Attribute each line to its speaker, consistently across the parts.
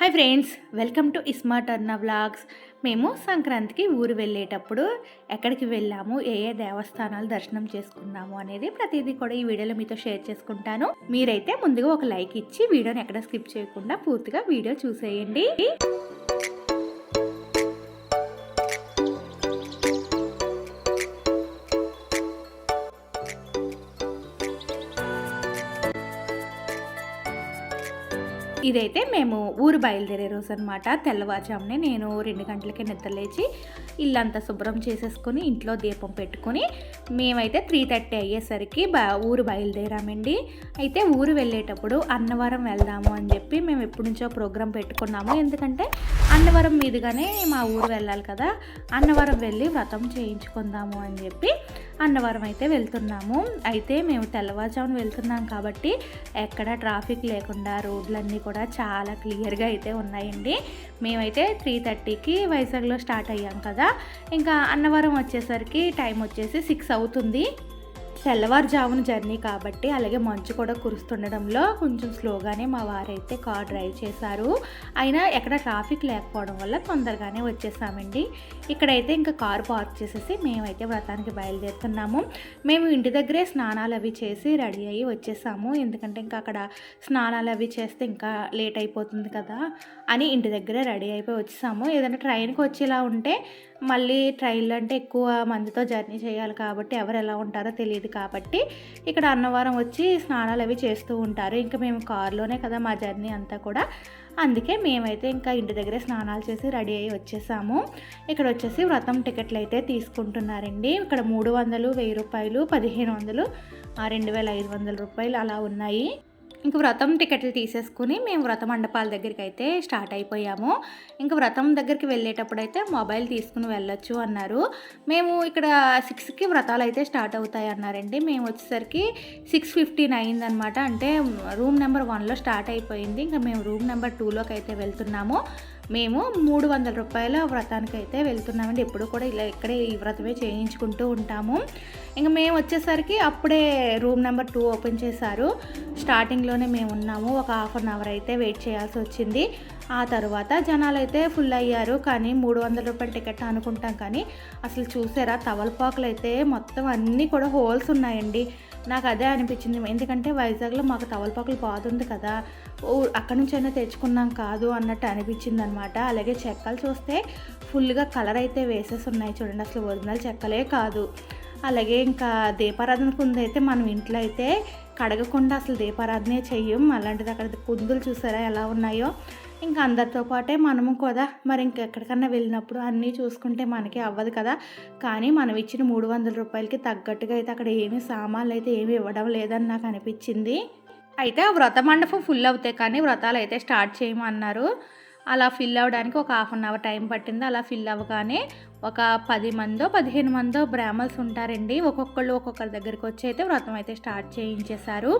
Speaker 1: Hi friends welcome to ఇస్మార్ట్ టర్న vlogs. మేము సంక్రాంతికి ఊరు వెళ్ళేటప్పుడు ఎక్కడికి వెళ్ళాము ఏ ఏ దేవస్థానాలు దర్శనం చేసుకున్నాము అనేది ప్రతిదీ కూడా ఈ వీడియోలో మీతో షేర్ చేసుకుంటాను. మీరైతే ముందుగా ఒక లైక్ ఇచ్చి వీడియోని ఎక్కడ స్కిప్ చేయకుండా పూర్తిగా వీడియో చూసేయండి. ఇదైతే మేము ఊరు బయలుదేరే రోజు అనమాట తెల్లవారుజామునే నేను రెండు గంటలకి నిద్రలేచి ఇల్లంతా శుభ్రం చేసేసుకొని ఇంట్లో దీపం పెట్టుకొని మేమైతే త్రీ థర్టీ అయ్యేసరికి బ ఊరు బయలుదేరామండి. అయితే ఊరు వెళ్ళేటప్పుడు అన్నవరం వెళ్దాము అని చెప్పి మేము ఎప్పటి నుంచో ప్రోగ్రాం పెట్టుకున్నాము. ఎందుకంటే అన్నవరం మీదుగానే మా ఊరు వెళ్ళాలి కదా. అన్నవరం వెళ్ళి వ్రతం చేయించుకుందాము అని చెప్పి అన్నవరం అయితే వెళ్తున్నాము. అయితే మేము తెల్లవారుజామున వెళ్తున్నాం కాబట్టి ఎక్కడ ట్రాఫిక్ లేకుండా రోడ్లన్నీ కూడా చాలా క్లియర్గా అయితే ఉన్నాయండి. మేమైతే త్రీ థర్టీకి వైజాగ్లో స్టార్ట్ అయ్యాం కదా. ఇంకా అన్నవరం వచ్చేసరికి టైం వచ్చేసి సిక్స్ అవుతుంది. తెల్లవారుజామున జర్నీ కాబట్టి అలాగే మంచు కూడా కురుస్తుండడంలో కొంచెం స్లోగానే మా వారైతే కార్ డ్రైవ్ చేశారు. అయినా ఎక్కడ ట్రాఫిక్ లేకపోవడం వల్ల తొందరగానే వచ్చేసామండి. ఇక్కడైతే ఇంకా కారు పార్క్ చేసేసి మేమైతే వ్రతానికి బయలుదేరుతున్నాము. మేము ఇంటి దగ్గరే స్నానాలు అవి చేసి రెడీ అయ్యి వచ్చేసాము. ఎందుకంటే ఇంకా అక్కడ స్నానాలు అవి చేస్తే ఇంకా లేట్ అయిపోతుంది కదా అని ఇంటి దగ్గరే రెడీ అయిపోయి వచ్చేసాము. ఏదైనా ట్రైన్కి వచ్చేలా ఉంటే మళ్ళీ ట్రైన్లో అంటే ఎక్కువ మందితో జర్నీ చేయాలి కాబట్టి ఎవరు ఎలా ఉంటారో తెలియదు కాబట్టి ఇక్కడ అన్నవరం వచ్చి స్నానాలు అవి చేస్తూ ఉంటారు. ఇంకా మేము కారులోనే కదా మా జర్నీ అంతా కూడా. అందుకే మేమైతే ఇంకా ఇంటి దగ్గరే స్నానాలు చేసి రెడీ అయ్యి వచ్చేసాము. ఇక్కడ వచ్చేసి వ్రతం టికెట్లు అయితే తీసుకుంటున్నారండి. ఇక్కడ మూడు వందలు వెయ్యి రూపాయలు పదిహేను వందలు రెండు వేల ఐదు వందల రూపాయలు అలా ఉన్నాయి. ఇంక వ్రతం టికెట్లు తీసేసుకుని మేము వ్రత మండపాల దగ్గరికి అయితే స్టార్ట్ అయిపోయాము. ఇంక వ్రతం దగ్గరికి వెళ్ళేటప్పుడు అయితే మొబైల్ తీసుకుని వెళ్ళొచ్చు అన్నారు. మేము ఇక్కడ సిక్స్కి వ్రతాలు అయితే స్టార్ట్ అవుతాయి అన్నారండి. మేము వచ్చేసరికి సిక్స్ ఫిఫ్టీన్ అయిందనమాట అంటే రూమ్ నెంబర్ వన్లో స్టార్ట్ అయిపోయింది. ఇంకా మేము రూమ్ నెంబర్ టూలోకి అయితే వెళ్తున్నాము. మేము మూడు వందల రూపాయల వ్రతానికి అయితే వెళ్తున్నామండి. ఎప్పుడు కూడా ఇలా ఇక్కడే ఈ వ్రతమే చేయించుకుంటూ ఉంటాము. ఇంకా మేము వచ్చేసరికి అప్పుడే రూమ్ నెంబర్ టూ ఓపెన్ చేశారు. స్టార్టింగ్లోనే మేము ఉన్నాము. ఒక హాఫ్ అన్ అవర్ అయితే వెయిట్ చేయాల్సి వచ్చింది. ఆ తర్వాత జనాలు అయితే ఫుల్ అయ్యారు. కానీ మూడు వందల రూపాయల టికెట్ అనుకుంటాం కానీ అసలు చూసారా? తవలపాకులు అయితే మొత్తం అన్నీ కూడా హోల్స్ ఉన్నాయండి. నాకు అదే అనిపించింది. ఎందుకంటే వైజాగ్లో మాకు తవలపాకులు బాగుంది కదా. అక్కడి నుంచి అయినా తెచ్చుకున్నాం కాదు అన్నట్టు అనిపించింది అనమాట అలాగే చెక్కలు చూస్తే ఫుల్గా కలర్ అయితే వేసేసి ఉన్నాయి చూడండి. అసలు ఒరిజినల్ చెక్కలే కాదు. అలాగే ఇంకా దీపారాధన కుంది అయితే మనం ఇంట్లో అయితే కడగకుండా అసలు దీపారాధనే చెయ్యం. అలాంటిది అక్కడ కుందులు చూసారా ఎలా ఉన్నాయో? ఇంకా అందరితో పాటే మనము కూడా మరి ఇంకెక్కడికన్నా వెళ్ళినప్పుడు అన్నీ చూసుకుంటే మనకి అవ్వదు కదా. కానీ మనం ఇచ్చిన మూడు వందల రూపాయలకి తగ్గట్టుగా అయితే అక్కడ ఏమీ సామాన్లు అయితే ఏమి ఇవ్వడం లేదని నాకు అనిపించింది. అయితే ఆ వ్రత మండపం ఫుల్ అవుతాయి కానీ వ్రతాలు అయితే స్టార్ట్ చేయమన్నారు. అలా ఫిల్ అవ్వడానికి ఒక హాఫ్ అన్ అవర్ టైం పట్టింది. అలా ఫిల్ అవ్వగానే ఒక పది మందో పదిహేను మందో బ్రాహ్మల్స్ ఉంటారండి. ఒక్కొక్కళ్ళు ఒక్కొక్కరి దగ్గరికి వచ్చి అయితే వ్రతం అయితే స్టార్ట్ చేయించేశారు.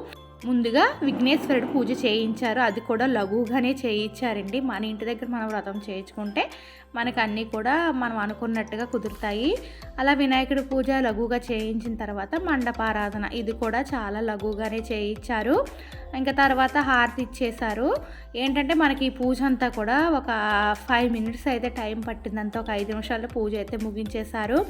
Speaker 1: ముందుగా విఘ్నేశ్వరుడు పూజ చేయించారు. అది కూడా లఘుగానే చేయించారండి. మన ఇంటి దగ్గర మనం వ్రతం చేయించుకుంటే మనకు అన్నీ కూడా మనం అనుకున్నట్టుగా కుదురుతాయి. అలా వినాయకుడి పూజ లఘుగా చేయించిన తర్వాత మండపారాధన ఇది కూడా చాలా లఘుగానే చేయించారు. ఇంకా తర్వాత హారతి ఇచ్చేశారు. ఏంటంటే మనకి ఈ పూజ అంతా కూడా ఒక ఫైవ్ మినిట్స్ అయితే టైం పట్టిందంతా. ఒక ఐదు నిమిషాల్లో పూజ అయితే ముగించేశారు.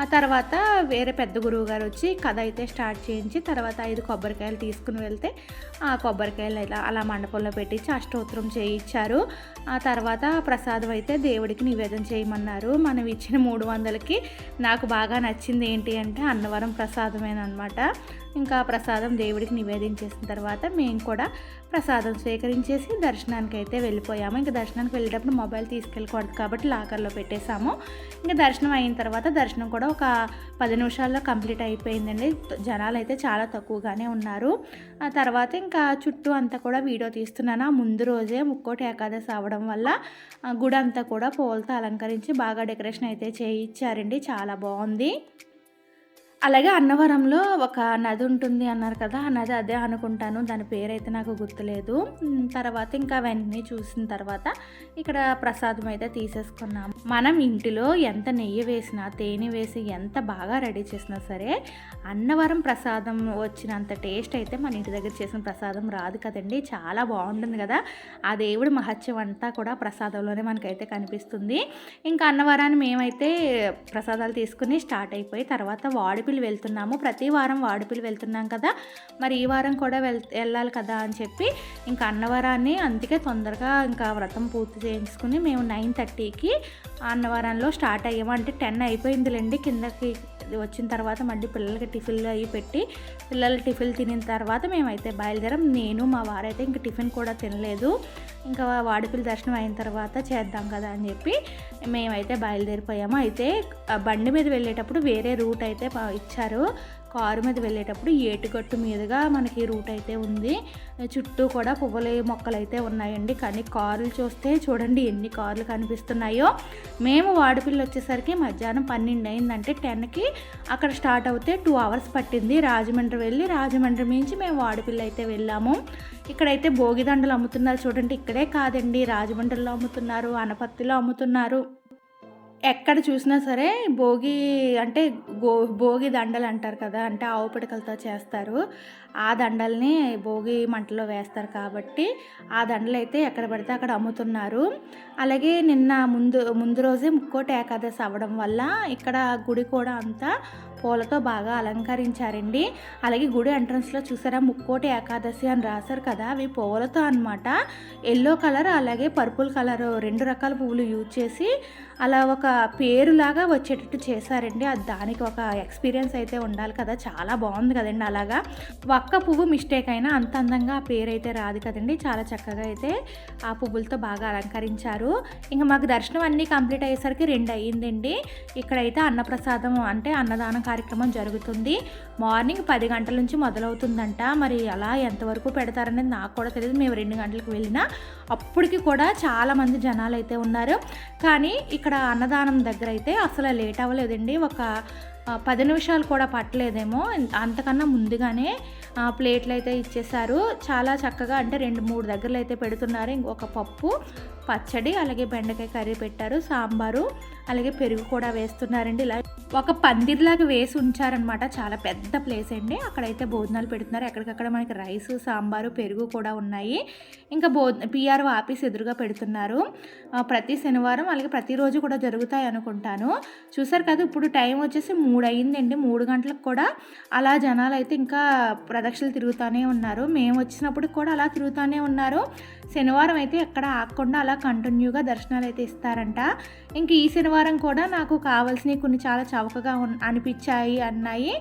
Speaker 1: ఆ తర్వాత వేరే పెద్ద గురువు గారు వచ్చి కథ అయితే స్టార్ట్ చేయించి తర్వాత ఐదు కొబ్బరికాయలు తీసుకుని వెళ్తే ఆ కొబ్బరికాయలు ఇలా అలా మండపంలో పెట్టించి అష్టోత్తరం చేయించారు ఆ తర్వాత ప్రసాదం అయితే దేవుడికి నివేదన చేయమన్నారు. మనం ఇచ్చిన మూడు వందలకి నాకు బాగా నచ్చింది ఏంటి అంటే అన్నవరం ప్రసాదమేనమాట ఇంకా ప్రసాదం దేవుడికి నివేదించేసిన తర్వాత మేము కూడా ప్రసాదం స్వీకరించేసి దర్శనానికి అయితే వెళ్ళిపోయాము. ఇంకా దర్శనానికి వెళ్ళేటప్పుడు మొబైల్ తీసుకెళ్ళకూడదు కాబట్టి లాకర్లో పెట్టేశాము. ఇంకా దర్శనం అయిన తర్వాత దర్శనం కూడా ఒక పది నిమిషాల్లో కంప్లీట్ అయిపోయిందండి. జనాలు అయితే చాలా తక్కువగానే ఉన్నారు. ఆ తర్వాత ఇంకా చుట్టూ అంతా కూడా వీడియో తీస్తున్నాను. ఆ ముందు రోజే ముక్కోటి ఏకాదశి అవ్వడం వల్ల గుడి అంతా కూడా పూలతో అలంకరించి బాగా డెకరేషన్ అయితే చేయించారండి. చాలా బాగుంది. అలాగే అన్నవరంలో ఒక నది ఉంటుంది అన్నారు కదా ఆ నది అదే అనుకుంటాను దాని పేరైతే నాకు గుర్తులేదు. తర్వాత ఇంకా అవన్నీ చూసిన తర్వాత ఇక్కడ ప్రసాదం అయితే తీసేసుకున్నాం మనం ఇంటిలో ఎంత నెయ్యి వేసినా తేనె వేసి ఎంత బాగా రెడీ చేసినా సరే అన్నవరం ప్రసాదం వచ్చినంత టేస్ట్ అయితే మన ఇంటి దగ్గర చేసిన ప్రసాదం రాదు కదండి. చాలా బాగుంటుంది కదా. ఆ దేవుడి మహత్యం అంతా కూడా ప్రసాదంలోనే మనకైతే కనిపిస్తుంది. ఇంకా అన్నవరాన్ని మేమైతే ప్రసాదాలు తీసుకుని స్టార్ట్ అయిపోయి తర్వాత వాడిపిల్లి వెళ్తున్నాము. ప్రతి వారం వాడిపిల్లి వెళ్తున్నాం కదా. మరి ఈ వారం కూడా వెళ్ వెళ్ళాలి కదా అని చెప్పి ఇంకా అన్నవరాన్ని అందుకే తొందరగా ఇంకా వ్రతం పూర్తి చేయించుకుని మేము నైన్ థర్టీకి అన్నవరంలో స్టార్ట్ అయ్యాము. అంటే టెన్ అయిపోయిందిలేండి కిందకి వచ్చిన తర్వాత మళ్ళీ పిల్లలకి టిఫిన్లు అవి పెట్టి పిల్లలు టిఫిన్ తినిన తర్వాత మేమైతే బయలుదేరాం. నేను మా వారైతే ఇంక టిఫిన్ కూడా తినలేదు. ఇంకా వాడిపిల్లి దర్శనం అయిన తర్వాత చేద్దాం కదా అని చెప్పి మేమైతే బయలుదేరిపోయాము. అయితే బండి మీద వెళ్ళేటప్పుడు వేరే రూట్ అయితే ఇచ్చారు. కారు మీద వెళ్ళేటప్పుడు ఏటుగట్టు మీదుగా మనకి రూట్ అయితే ఉంది. చుట్టూ కూడా పువ్వుల మొక్కలు అయితే ఉన్నాయండి. కానీ కార్లు చూస్తే చూడండి ఎన్ని కార్లు కనిపిస్తున్నాయో. మేము వాడిపిల్లి వచ్చేసరికి మధ్యాహ్నం పన్నెండు అయిందంటే టెన్కి అక్కడ స్టార్ట్ అవుతే టూ అవర్స్ పట్టింది. రాజమండ్రి వెళ్ళి రాజమండ్రి మించి మేము వాడిపిల్లి అయితే వెళ్ళాము. ఇక్కడైతే భోగిదండలు అమ్ముతున్నారు చూడండి. ఇక్కడే కాదండి. రాజమండ్రిలో అమ్ముతున్నారు అనపత్తిలో అమ్ముతున్నారు. ఎక్కడ చూసినా సరే భోగి అంటే గో భోగి దండలు అంటారు కదా అంటే ఆవు పిడకలతో చేస్తారు. ఆ దండల్ని భోగి మంటలో వేస్తారు కాబట్టి ఆ దండలు అయితే ఎక్కడ పడితే అక్కడ అమ్ముతున్నారు. అలాగే నిన్న ముందు ముందు రోజే ముక్కోటి ఏకాదశి అవ్వడం వల్ల ఇక్కడ గుడి కూడా అంతా పూలతో బాగా అలంకరించారండి. అలాగే గుడి ఎంట్రన్స్లో చూసారా ముక్కోటి ఏకాదశి అని రాశారు కదా అవి పువ్వులతో అనమాట ఎల్లో కలర్ అలాగే పర్పుల్ కలర్ రెండు రకాల పువ్వులు యూజ్ చేసి అలా ఒక పేరులాగా వచ్చేటట్టు చేశారండి. అది దానికి ఒక ఎక్స్పీరియన్స్ అయితే ఉండాలి కదా. చాలా బాగుంది కదండి అలాగా. ఒక్క పువ్వు మిస్టేక్ అయినా అంత అందంగా ఆ పేరు అయితే రాదు కదండి. చాలా చక్కగా అయితే ఆ పువ్వులతో బాగా అలంకరించారు. ఇంకా మాకు దర్శనం అన్నీ కంప్లీట్ అయ్యేసరికి రెండు అయ్యిందండి. ఇక్కడైతే అన్నప్రసాదం అంటే అన్నదాన కార్యక్రమం జరుగుతుంది. మార్నింగ్ పది గంటల నుంచి మొదలవుతుందంట. మరి అలా ఎంతవరకు పెడతారనేది నాకు కూడా తెలియదు మేము రెండు గంటలకు వెళ్ళినా అప్పటికి కూడా చాలామంది జనాలు అయితే ఉన్నారు. కానీ ఇక్కడ అన్నదానం దగ్గర అయితే అసలు లేట్ అవ్వలేదండి. ఒక పది నిమిషాలు కూడా పట్టలేదేమో. అంతకన్నా ముందుగానే ప్లేట్లు అయితే ఇచ్చేసారు చాలా చక్కగా అంటే రెండు మూడు దగ్గరలు అయితే పెడుతున్నారు. ఇంకొక పప్పు పచ్చడి అలాగే బెండకాయ కర్రీ పెట్టారు. సాంబారు అలాగే పెరుగు కూడా వేస్తున్నారండి. ఇలా ఒక పందిర్లాగా వేసి ఉంచారనమాట చాలా పెద్ద ప్లేస్ అండి. అక్కడైతే భోజనాలు పెడుతున్నారు. ఎక్కడికక్కడ మనకి రైస్ సాంబారు పెరుగు కూడా ఉన్నాయి. ఇంకా భో పిఆర్ఓ ఆఫీస్ ఎదురుగా పెడుతున్నారు. ప్రతి శనివారం అలాగే ప్రతిరోజు కూడా జరుగుతాయి అనుకుంటాను. చూసారు కదా ఇప్పుడు టైం వచ్చేసి మూడు అయిందండి మూడు గంటలకు కూడా అలా జనాలు అయితే ఇంకా ప్రదక్షిణలు తిరుగుతూనే ఉన్నారు. మేము వచ్చినప్పుడు కూడా అలా తిరుగుతూనే ఉన్నారు. శనివారం అయితే ఎక్కడ ఆగకుండా అలా కంటిన్యూగా దర్శనాలు అయితే ఇస్తారంట. ఇంక ఈ శనివారం కూడా నాకు కావాల్సినవి కొన్ని చాలా చవకగా అనిపించాయి అన్నాయి.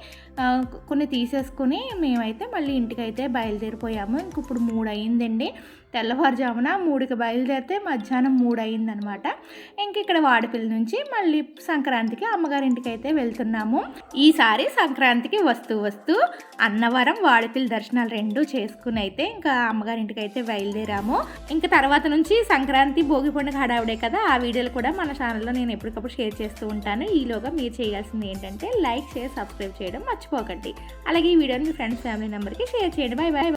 Speaker 1: కొన్ని తీసేసుకుని మేమైతే మళ్ళీ ఇంటికైతే బయలుదేరిపోయాము. ఇంక ఇప్పుడు మూడు అయిందండి తెల్లవారుజామున మూడుకి బయలుదేరితే మధ్యాహ్నం మూడు అయిందనమాట ఇంక ఇక్కడ వాడపల్లి నుంచి మళ్ళీ సంక్రాంతికి అమ్మగారింటికి అయితే వెళ్తున్నాము. ఈసారి సంక్రాంతికి వస్తూ వస్తూ అన్నవరం వాడపల్లి దర్శనాలు రెండు చేసుకుని అయితే ఇంకా అమ్మగారింటికి అయితే బయలుదేరాము. ఇంకా తర్వాత నుంచి సంక్రాంతి భోగి పండుగ హడావుడే కదా ఆ వీడియోలు కూడా మన ఛానల్లో నేను ఎప్పటికప్పుడు షేర్ చేస్తూ ఉంటాను. ఈలోగా మీరు చేయాల్సింది ఏంటంటే లైక్ షేర్ సబ్స్క్రైబ్ చేయడం మర్చిపోకండి. అలాగే ఈ వీడియోని మీ ఫ్రెండ్స్ ఫ్యామిలీ నెంబర్కి షేర్ చేయండి. Bye bye